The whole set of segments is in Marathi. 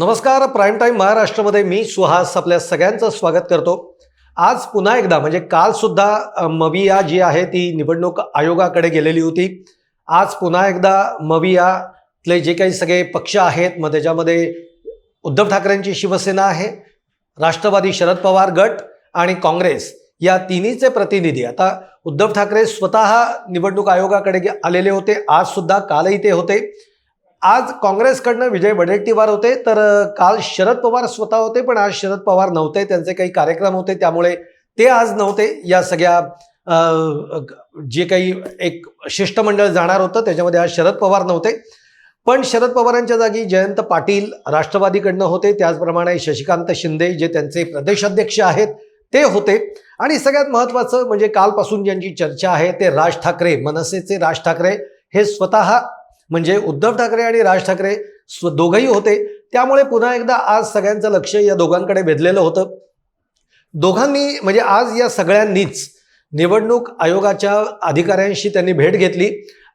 नमस्कार प्राईम टाईम महाराष्ट्रामध्ये मी सुहास आपल्या सगळ्यांचं स्वागत करतो. आज पुन्हा एकदा म्हणजे कालसुद्धा मविया जी आहे ती निवडणूक आयोगाकडे गेलेली होती. आज पुन्हा एकदा मवियातले जे काही सगळे पक्ष आहेत मग त्याच्यामध्ये उद्धव ठाकरेंची शिवसेना आहे राष्ट्रवादी शरद पवार गट आणि काँग्रेस या तिन्हीचे प्रतिनिधी. आता उद्धव ठाकरे स्वतः निवडणूक आयोगाकडे गे- आलेले होते आज सुद्धा कालही ते होते. आज काँग्रेसकडनं विजय वडेट्टीवार होते तर काल शरद पवार स्वतः होते पण आज शरद पवार नव्हते. त्यांचे काही कार्यक्रम होते त्यामुळे ते आज नव्हते. या सगळ्या जे काही एक शिष्टमंडळ जाणार होतं त्याच्यामध्ये आज शरद पवार नव्हते. पण शरद पवारांच्या जागी जयंत पाटील राष्ट्रवादीकडनं होते. त्याचप्रमाणे शशिकांत शिंदे जे त्यांचे प्रदेशाध्यक्ष आहेत ते होते. आणि सगळ्यात महत्त्वाचं म्हणजे कालपासून ज्यांची चर्चा आहे ते राज ठाकरे मनसेचे राज ठाकरे. हे स्वतः म्हणजे उद्धव ठाकरे आणि राज ठाकरे स्व दोघंही होते. त्यामुळे पुन्हा एकदा आज सगळ्यांचं लक्ष या दोघांकडे भेदलेलं होतं. दोघांनी म्हणजे आज या सगळ्यांनीच निवडणूक आयोगाच्या अधिकाऱ्यांशी त्यांनी भेट घेतली.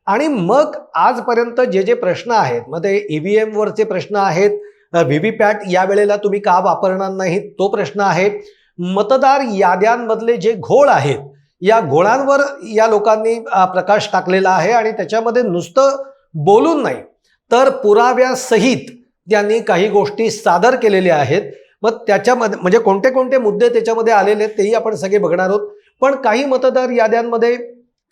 आणि मग आजपर्यंत जे जे प्रश्न आहेत मग ते ई व्ही एमवरचे प्रश्न आहेत व्ही व्ही पॅट या वेळेला तुम्ही का वापरणार नाही तो प्रश्न आहे. मतदार याद्यांमधले जे घोळ आहेत या घोळांवर या लोकांनी प्रकाश टाकलेला आहे आणि त्याच्यामध्ये नुसतं बोलून नाही तर पुराव्यासहित त्यांनी काही गोष्टी सादर केलेल्या आहेत. मग त्याच्यामध्ये म्हणजे कोणते कोणते मुद्दे त्याच्यामध्ये आलेले आहेत तेही आपण सगळे बघणार आहोत. पण काही मतदार याद्यांमध्ये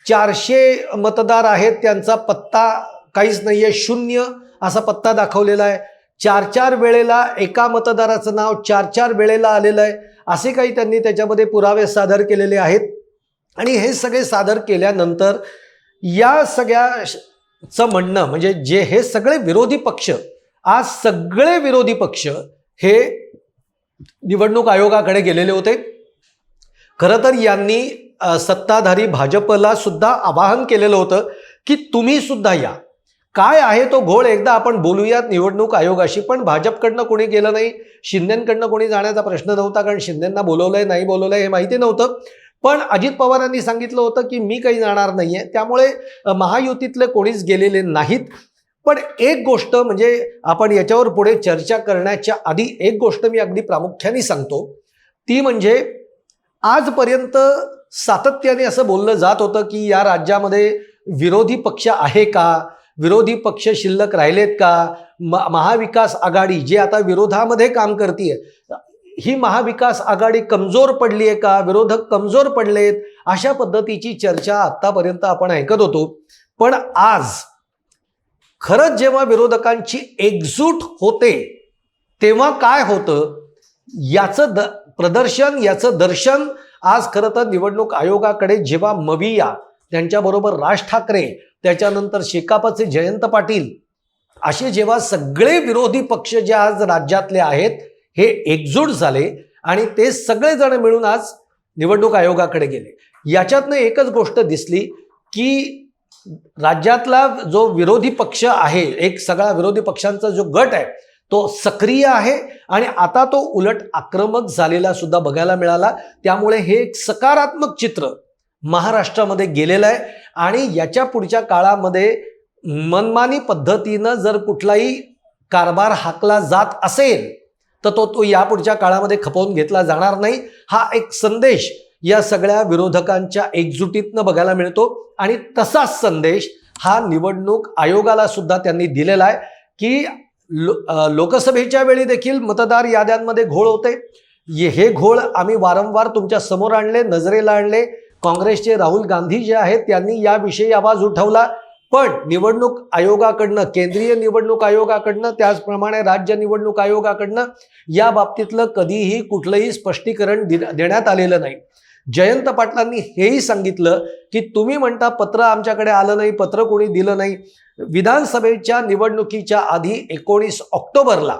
चारशे मतदार आहेत त्यांचा पत्ता काहीच नाही आहे शून्य असा पत्ता दाखवलेला आहे. चार चार वेळेला एका मतदाराचं नाव चार चार वेळेला आलेलं आहे असे काही त्यांनी त्याच्यामध्ये पुरावे सादर केलेले आहेत. आणि हे सगळे सादर केल्यानंतर या सगळ्या श- चं म्हणणं म्हणजे जे हे सगळे विरोधी पक्ष आज सगळे विरोधी पक्ष हे निवडणूक आयोगाकडे गेलेले होते. खरं तर यांनी सत्ताधारी भाजपला सुद्धा आवाहन केलेलं होतं की तुम्ही सुद्धा या. काय आहे तो घोळ एकदा आपण बोलूयात निवडणूक आयोगाशी पण भाजपकडनं कोणी गेलं नाही शिंदेकडनं कोणी जाण्याचा प्रश्न नव्हता कारण शिंदेंना बोलवलंय नाही बोलवलंय हे माहिती नव्हतं. पण अजित पवारांनी सांगितलं होतं की मी काही जाणार नाहीये. त्यामुळे महायुतीतले कोणीच गेलेले नाहीत. पण एक गोष्ट म्हणजे आपण याच्यावर पुढे चर्चा करण्याच्या आधी एक गोष्ट मी अगदी प्रामुख्याने सांगतो. ती म्हणजे आजपर्यंत सातत्याने असं बोललं जात होतं की या राज्यामध्ये विरोधी पक्ष आहे का? विरोधी पक्ष शिल्लक राहिलेत का? म- महाविकास आघाडी जे आता विरोधामध्ये काम करते ही महाविकास आघाडी कमजोर पडली आहे का? विरोधक कमजोर पडलेत? अशा पद्धतीची चर्चा आतापर्यंत आपण ऐकत होतो. पण आज खरंच जेव्हा विरोधकांची एकजूट होते तेव्हा काय होतं? याचं द प्रदर्शन याचं दर्शन आज खरं तर निवडणूक आयोगाकडे जेव्हा मविया त्यांच्याबरोबर राज ठाकरे त्याच्यानंतर शेकापचे जयंत पाटील असे जेव्हा सगळे विरोधी पक्ष जे आज राज्यातले आहेत हे एकजूट झाले आणि ते सगळेजण मिळून आज निवडणूक आयोगाकडे गेले. याच्यातनं एकच गोष्ट दिसली की राज्यातला जो विरोधी पक्ष आहे एक सगळा विरोधी पक्षांचा जो गट आहे तो सक्रिय आहे आणि आता तो उलट आक्रमक झालेला सुद्धा बघायला मिळाला. त्यामुळे हे एक सकारात्मक चित्र महाराष्ट्रामध्ये गेलेलं आहे आणि याच्या पुढच्या काळामध्ये मनमानी पद्धतीनं जर कुठलाही कारभार हाकला जात असेल तर तो तो यापुढच्या काळामध्ये खपवून घेतला जाणार नाही. हा एक संदेश या सगळ्या विरोधकांच्या एकजुटीतनं बघायला मिळतो. आणि तसाच संदेश हा निवडणूक आयोगाला सुद्धा त्यांनी दिलेला आहे की लो लोकसभेच्या वेळी देखील मतदार याद्यांमध्ये घोळ होते. ये- हे घोळ आम्ही वारंवार तुमच्यासमोर आणले नजरेला आणले. काँग्रेसचे राहुल गांधी जे आहेत त्यांनी याविषयी आवाज उठवला. पण निवडणूक आयोगाकडनं केंद्रीय निवडणूक आयोगाकडनं त्याचप्रमाणे राज्य निवडणूक आयोगाकडनं या बाबतीतलं कधीही कुठलंही स्पष्टीकरण देण्यात आलेलं नाही. जयंत पाटलांनी हेही सांगितलं की तुम्ही म्हणता पत्र आमच्याकडे आलं नाही पत्र कोणी दिलं नाही. विधानसभेच्या निवडणुकीच्या आधी एकोणीस ऑक्टोबरला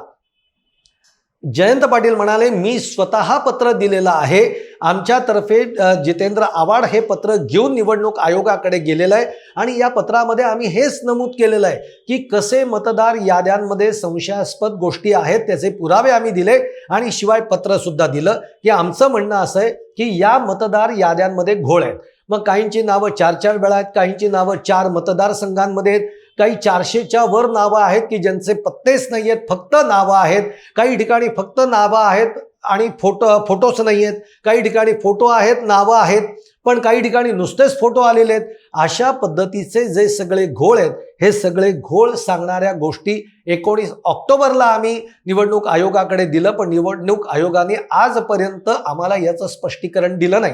जयंत पाटील म्हणाले मी स्वतः पत्र दिलेलं आहे. आमच्यातर्फे जितेंद्र आव्हाड हे पत्र घेऊन निवडणूक आयोगाकडे गेलेलं आहे आणि या पत्रामध्ये आम्ही हेच नमूद केलेलं आहे की कसे मतदार याद्यांमध्ये संशयास्पद गोष्टी आहेत त्याचे पुरावे आम्ही दिले आणि शिवाय पत्रसुद्धा दिलं. की आमचं म्हणणं असं आहे की या मतदार याद्यांमध्ये घोळ आहेत. मग काहींची नावं चार चार वेळा आहेत काहींची नावं चार मतदारसंघांमध्ये आहेत. काही चारशेच्या वर नावं आहेत की ज्यांचे पत्तेच नाही आहेत फक्त नावं आहेत. काही ठिकाणी फक्त नावं आहेत आणि फोटो फोटोच नाही आहेत. काही ठिकाणी फोटो आहेत नावं आहेत पण काही ठिकाणी नुसतेच फोटो आलेले आहेत. अशा पद्धतीचे जे सगळे घोळ आहेत हे सगळे घोळ सांगणाऱ्या गोष्टी एकोणीस ऑक्टोबरला आम्ही निवडणूक आयोगाकडे दिलं पण निवडणूक आयोगाने आजपर्यंत आम्हाला याचं स्पष्टीकरण दिलं नाही.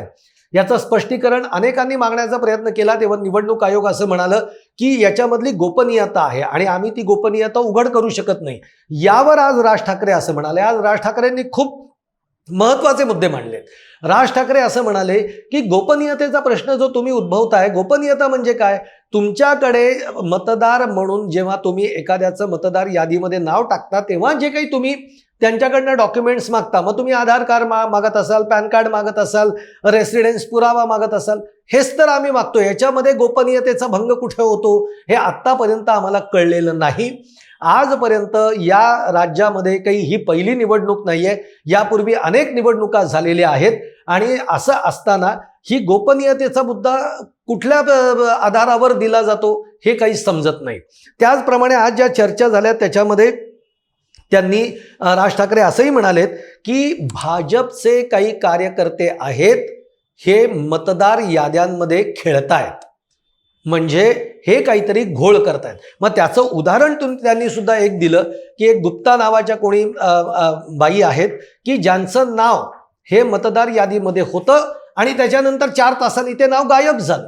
याचं स्पष्टीकरण अनेकांनी मागण्याचा प्रयत्न केला. तेव्हा निवडणूक आयोग असं म्हणालं की याच्यामधली गोपनीयता आहे आणि आम्ही ती गोपनीयता उघड करू शकत नाही. यावर आज राज ठाकरे असं म्हणाले. आज राज ठाकरेंनी खूप महत्त्वाचे मुद्दे मांडले राज ठाकरे असं म्हणाले की गोपनीयतेचा प्रश्न जो तुम्ही उद्भवताय गोपनीयता म्हणजे काय? तुमच्याकडे मतदार म्हणून जेव्हा तुम्ही एखाद्याचं मतदार यादीमध्ये नाव टाकता तेव्हा जे काही तुम्ही त्यांच्याकडनं डॉक्युमेंट्स मागता. मग तुम्ही आधार कार्ड मा मागत असाल पॅन कार्ड मागत असाल रेसिडेन्स पुरावा मागत असाल हेच तर आम्ही मागतो याच्यामध्ये गोपनीयतेचा भंग कुठे होतो हे आत्तापर्यंत आम्हाला कळलेलं नाही. आजपर्यंत या राज्यामध्ये काही ही पहिली निवडणूक नाही आहे यापूर्वी अनेक निवडणुका झालेल्या आहेत. आणि असं असताना ही गोपनीयतेचा मुद्दा कुठल्या आधारावर दिला जातो हे काही समजत नाही. त्याचप्रमाणे आज ज्या चर्चा झाल्या त्याच्यामध्ये त्यांनी राज ठाकरे असंही म्हणालेत की भाजपचे काही कार्यकर्ते आहेत हे मतदार याद्यांमध्ये खेळतायत. म्हणजे हे काहीतरी घोळ करतायत. मग त्याचं उदाहरण त्यांनी सुद्धा एक दिलं की एक गुप्ता नावाच्या कोणी बाई आहेत की ज्यांचं नाव हे मतदार यादीमध्ये होतं आणि त्याच्यानंतर चार तासांनी ते नाव गायब झालं.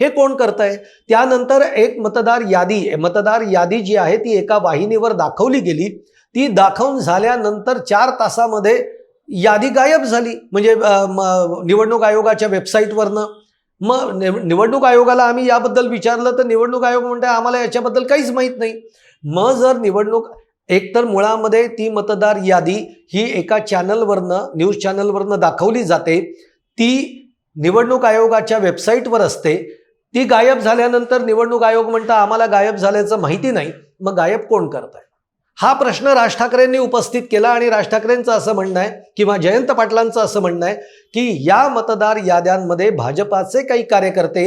हे कोण करत आहे त्यानंतर एक मतदार यादी मतदार यादी जी आहे ती एका वाहिनीवर दाखवली गेली ती दाखवून झाल्यानंतर चार तासामध्ये यादी गायब झाली. म्हणजे म- निवडणूक आयोगाच्या वेबसाईटवरनं. मग निव- निवडणूक आयोगाला आम्ही याबद्दल विचारलं तर निवडणूक आयोग म्हणते आम्हाला याच्याबद्दल काहीच माहीत नाही. मग जर निवडणूक एकतर मुळामध्ये ती मतदार यादी ही एका चॅनलवरनं न्यूज चॅनलवरनं दाखवली जाते. ती निवडणूक आयोगाच्या वेबसाईटवर असते. ती गायब झाल्यानंतर निवडणूक आयोग म्हणतं आम्हाला गायब झाल्याचं माहिती नाही. मग गायब कोण करत आहे हा प्रश्न राज ठाकरेंनी उपस्थित केला आणि राज ठाकरेंचं असं म्हणणं आहे किंवा जयंत पाटलांचं असं म्हणणं आहे की या मतदार याद्यांमध्ये भाजपाचे काही कार्यकर्ते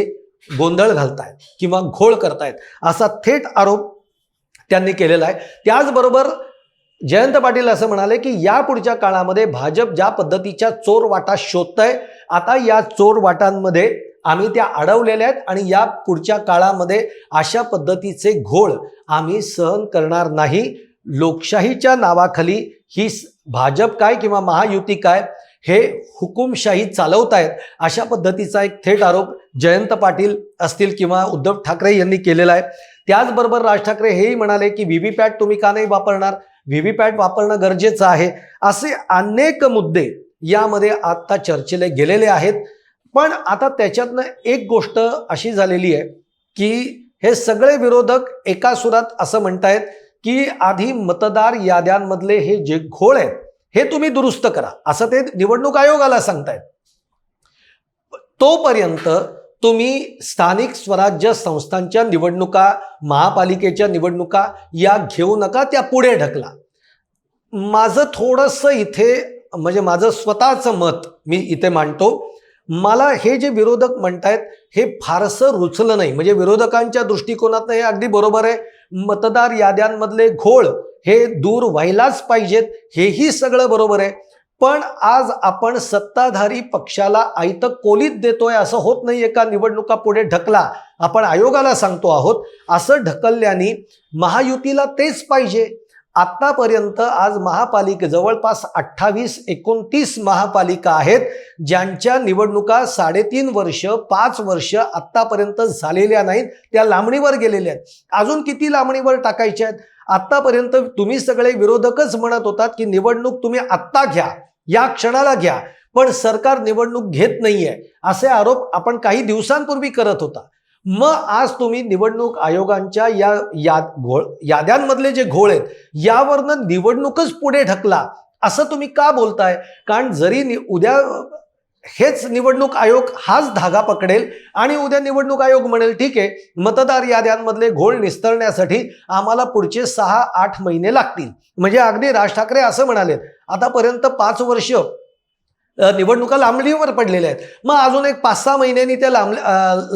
गोंधळ घालतायत किंवा घोळ करतायत असा थेट आरोप त्यांनी केलेला आहे. त्याचबरोबर जयंत पाटील असं म्हणाले की या पुढच्या काळामध्ये भाजप ज्या पद्धतीच्या चोर वाटा शोधतंय आता या चोर वाटांमध्ये आम्ही त्या अडवलेल्या आहेत आणि या पुढच्या काळामध्ये अशा पद्धतीचे घोळ आम्ही सहन करणार नाही. लोकशाहीच्या नावाखाली ही भाजप काय किंवा महायुती काय हे हुकुमशाही चालवतायत अशा पद्धतीचा एक थेट आरोप जयंत पाटील असतील किंवा उद्धव ठाकरे यांनी केलेला आहे. त्याचबरोबर राज ठाकरे हेही म्हणाले की व्हीव्हीपॅट तुम्ही का नाही वापरणार? व्हीव्हीपॅट वापरणं गरजेचं आहे. असे अनेक मुद्दे यामध्ये आत्ता चर्चेले गेलेले आहेत. पण आता त्याच्यातनं एक गोष्ट अशी झालेली आहे की हे सगळे विरोधक एका सुरात असं म्हणतायत की आधी मतदार याद्यांमधले हे जे घोळ आहेत हे तुम्ही दुरुस्त करा. असं ते निवडणूक आयोगाला सांगतायत. तोपर्यंत तुम्ही स्थानिक स्वराज्य संस्थांच्या निवडणुका महापालिकेच्या निवडणुका या घेऊ नका त्या पुढे ढकला. माझं थोडंसं इथे म्हणजे माझं स्वतःचं मत मी इथे मांडतो. मला हे जे विरोधक म्हणतायत हे फारसं रुचलं नाही. म्हणजे विरोधकांच्या दृष्टिकोनातनं हे अगदी बरोबर आहे. मतदार याद्यांमधले घोळ हे दूर व्हायलाच पाहिजेत हेही सगळं बरोबर आहे. पण आज आपण सत्ताधारी पक्षाला आयत कोलीत देतोय असं होत नाही का निवडणुका पुढे ढकला आपण आयोगाला सांगतो आहोत. असं ढकलल्याने महायुतीला तेच पाहिजे. आत्तापर्यंत आज महापालिका जवळपास अठ्ठावीस एकोणतीस महापालिका आहेत ज्यांच्या निवडणुका साडेतीन वर्ष पाच वर्ष आत्तापर्यंत झालेल्या नाहीत त्या लांबणीवर गेलेल्या आहेत. अजून किती लांबणीवर टाकायच्या आहेत? आत्तापर्यंत तुम्ही सगळे विरोधकच म्हणत होतात की निवडणूक तुम्ही आत्ता घ्या या क्षणाला घ्या. पण सरकार निवडणूक घेत नाहीये असे आरोप आपण काही दिवसांपूर्वी करत होता. मग आज तुम्ही निवडणूक आयोगांच्या या याद घोळ याद्यांमधले जे घोळ आहेत यावरनं निवडणूकच पुढे ढकला. असं तुम्ही का बोलताय? कारण जरी नि- उद्या हेच निवडणूक आयोग हाच धागा पकडेल आणि उद्या निवडणूक आयोग म्हणेल ठीक आहे मतदार याद्यांमधले घोळ निस्तरण्यासाठी आम्हाला पुढचे सहा आठ महिने लागतील. म्हणजे अगदी राज ठाकरे असं म्हणाले आतापर्यंत पाच वर्ष निवडणुका लांबणीवर पडलेल्या आहेत. मग अजून एक पाच सहा महिन्यांनी त्या लांब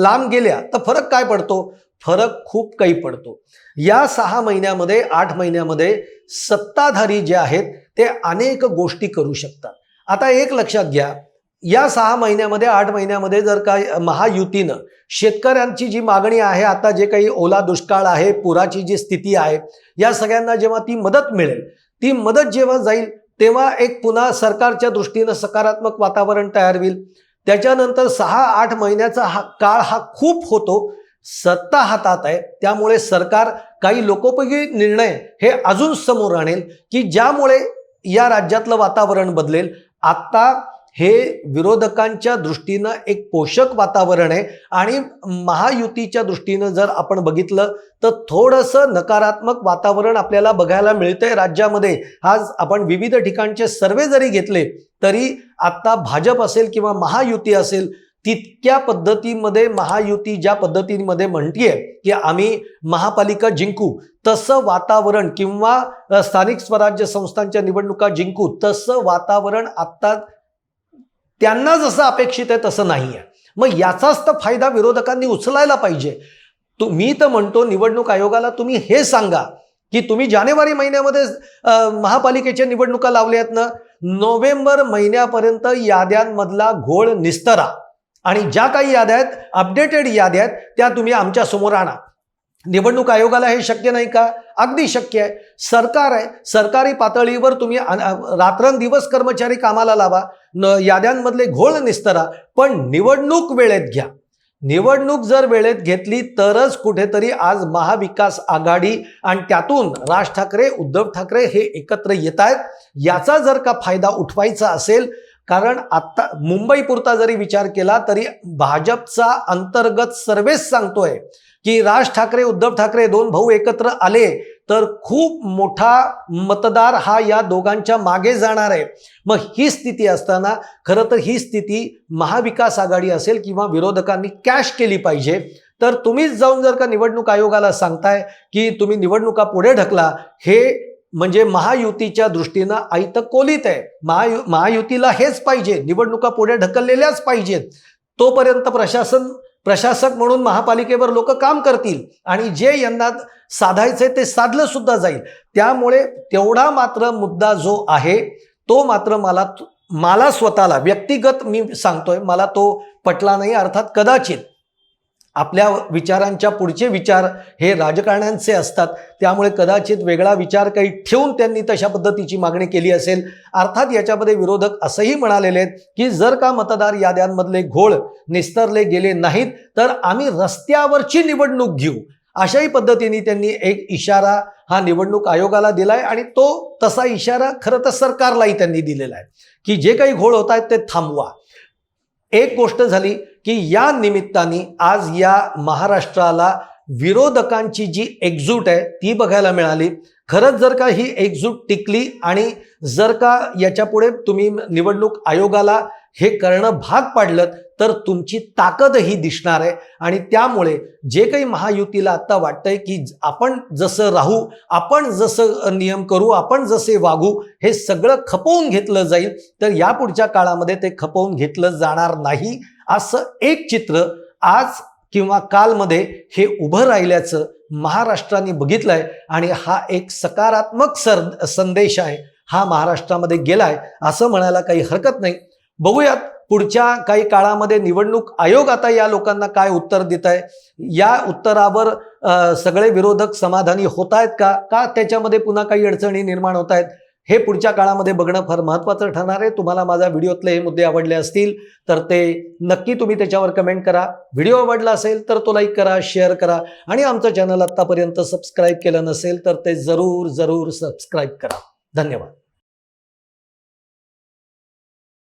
लांब गेल्या तर फरक काय पडतो? फरक खूप काही पडतो. या सहा महिन्यामध्ये आठ महिन्यामध्ये सत्ताधारी जे आहेत ते अनेक गोष्टी करू शकतात. आता एक लक्षात घ्या या सहा महिन्यामध्ये आठ महिन्यामध्ये जर का महायुतीनं शेतकऱ्यांची जी मागणी आहे आता जे काही ओला दुष्काळ आहे पुराची जी स्थिती आहे या सगळ्यांना जेव्हा ती मदत मिळेल ती मदत जेव्हा जाईल तेव्हा एक पुन्हा सरकारच्या दृष्टीनं सकारात्मक वातावरण तयार होईल. त्याच्यानंतर सहा आठ महिन्याचा हा काळ हा खूप होतो. सत्ता हातात आहे. त्यामुळे सरकार काही लोकोपयोगी निर्णय हे अजून समोर आणेल की ज्यामुळे या राज्यातलं वातावरण बदलेल. आत्ता हे विरोधकांच्या दृष्टीनं एक पोषक वातावरण आहे. आणि महायुतीच्या दृष्टीनं जर आपण बघितलं तर थोडंसं नकारात्मक वातावरण आपल्याला बघायला मिळतंय राज्यामध्ये. आज आपण विविध ठिकाणचे सर्वे जरी घेतले तरी आत्ता भाजप असेल किंवा महायुती असेल तितक्या पद्धतीमध्ये महायुती ज्या पद्धतीमध्ये म्हणतीये की आम्ही महापालिका जिंकू तसं वातावरण किंवा स्थानिक स्वराज्य संस्थांच्या निवडणुका जिंकू तसं वातावरण आत्ता त्यांना जसं अपेक्षित आहे तसं नाही आहे मग याचाच तर फायदा विरोधकांनी उचलायला पाहिजे. तू मी तर म्हणतो निवडणूक आयोगाला तुम्ही हे सांगा की तुम्ही जानेवारी महिन्यामध्ये महापालिकेच्या निवडणुका लावल्या आहेत ना नोव्हेंबर महिन्यापर्यंत याद्यांमधला घोळ निस्तरा. आणि ज्या काही याद्या आहेत अपडेटेड याद्या आहेत त्या तुम्ही आमच्यासमोर आणा. निवडणूक आयोगाला हे शक्य नाही का? अगदी शक्य आहे. सरकार आहे. सरकारी पातळीवर तुम्ही रात्रंदिवस कर्मचारी कामाला लावा. न याद्यांमधले घोळ निस्तरा. पण निवडणूक वेळेत घ्या. निवडणूक जर वेळेत घेतली तरच कुठेतरी आज महाविकास आघाडी आणि त्यातून राज ठाकरे उद्धव ठाकरे हे एकत्र येत आहेत याचा जर का फायदा उठवायचा असेल कारण आता मुंबईपुरता जरी विचार केला तरी भाजपचा अंतर्गत सर्वेच सांगतोय. की राज ठाकरे उद्धव ठाकरे दोन भाऊ एकत्र आले तर खूप मोठा मतदार हा या दोघांच्या मागे जाणार आहे. मग ही स्थिती असताना खरं तर ही स्थिती महाविकास आघाडी असेल किंवा विरोधकांनी कॅश केली पाहिजे. तर तुम्हीच जाऊन जर का निवडणूक आयोगाला सांगताय की तुम्ही निवडणुका पुढे ढकला हे म्हणजे महायुतीच्या दृष्टीनं आयत कोलीत आहे. महायु महायुतीला हेच पाहिजे. निवडणुका पुढे ढकललेल्याच पाहिजेत. तोपर्यंत प्रशासन प्रशासक म्हणून महापालिकेवर लोक काम करतील आणि जे यांना साधायचे ते साधलं सुद्धा जाईल. त्यामुळे तेवढा मात्र मुद्दा जो आहे तो मात्र मला मला स्वतःला व्यक्तिगत मी सांगतोय मला तो पटला नाही अर्थात कदाचित आपल्या विचारांच्या पुढचे विचार हे राजकारण्यांचे असतात. त्यामुळे कदाचित वेगळा विचार काही ठेवून त्यांनी तशा पद्धतीची मागणी केली असेल. अर्थात याच्यामध्ये विरोधक असंही म्हणालेले आहेत की जर का मतदार याद्यांमधले घोळ निस्तरले गेले नाहीत तर आम्ही रस्त्यावरची निवडणूक घेऊ. अशाही पद्धतीने त्यांनी एक इशारा हा निवडणूक आयोगाला दिलाय आणि तो तसा इशारा खरं तर सरकारलाही त्यांनी दिलेला आहे. की जे काही घोळ होत आहेत ते थांबवा. एक गोष्ट झाली की या निमित्ताने आज या महाराष्ट्राला विरोधकांची जी एकजूट आहे ती बघायला मिळाली. खरंच जर का ही एकजूट टिकली आणि जर का याच्यापुढे तुम्ही निवडणूक आयोगाला हे करणं भाग पाडलं तर तुमची ताकदही दिसणार आहे. आणि त्यामुळे जे काही महायुतीला आत्ता वाटतंय की आपण जसं राहू आपण जसं नियम करू आपण जसे वागू हे सगळं खपवून घेतलं जाईल तर यापुढच्या काळामध्ये ते खपवून घेतलं जाणार नाही. असं एक चित्र आज किंवा कालमध्ये हे उभं राहिल्याचं महाराष्ट्राने बघितलंय आणि हा एक सकारात्मक सर संदेश आहे. हा महाराष्ट्रामध्ये गेलाय असं म्हणायला काही हरकत नाही. बघूयात पुढच्या काही काळामध्ये निवडणूक आयोग आता या लोकांना काय उत्तर देत आहे या उत्तरावर सगळे विरोधक समाधानी होत आहेत का? का त्याच्यामध्ये पुन्हा काही अडचणी निर्माण होत आहेत हे पुढच्या काळामध्ये बघणं फार महत्त्वाचं ठरणार आहे. तुम्हाला माझ्या व्हिडिओतले हे मुद्दे आवडले असतील तर ते नक्की तुम्ही त्याच्यावर कमेंट करा. व्हिडिओ आवडला असेल तर तो लाईक करा शेअर करा. आणि आमचं चॅनल आत्तापर्यंत सबस्क्राईब केलं नसेल तर ते जरूर जरूर सबस्क्राईब करा. धन्यवाद.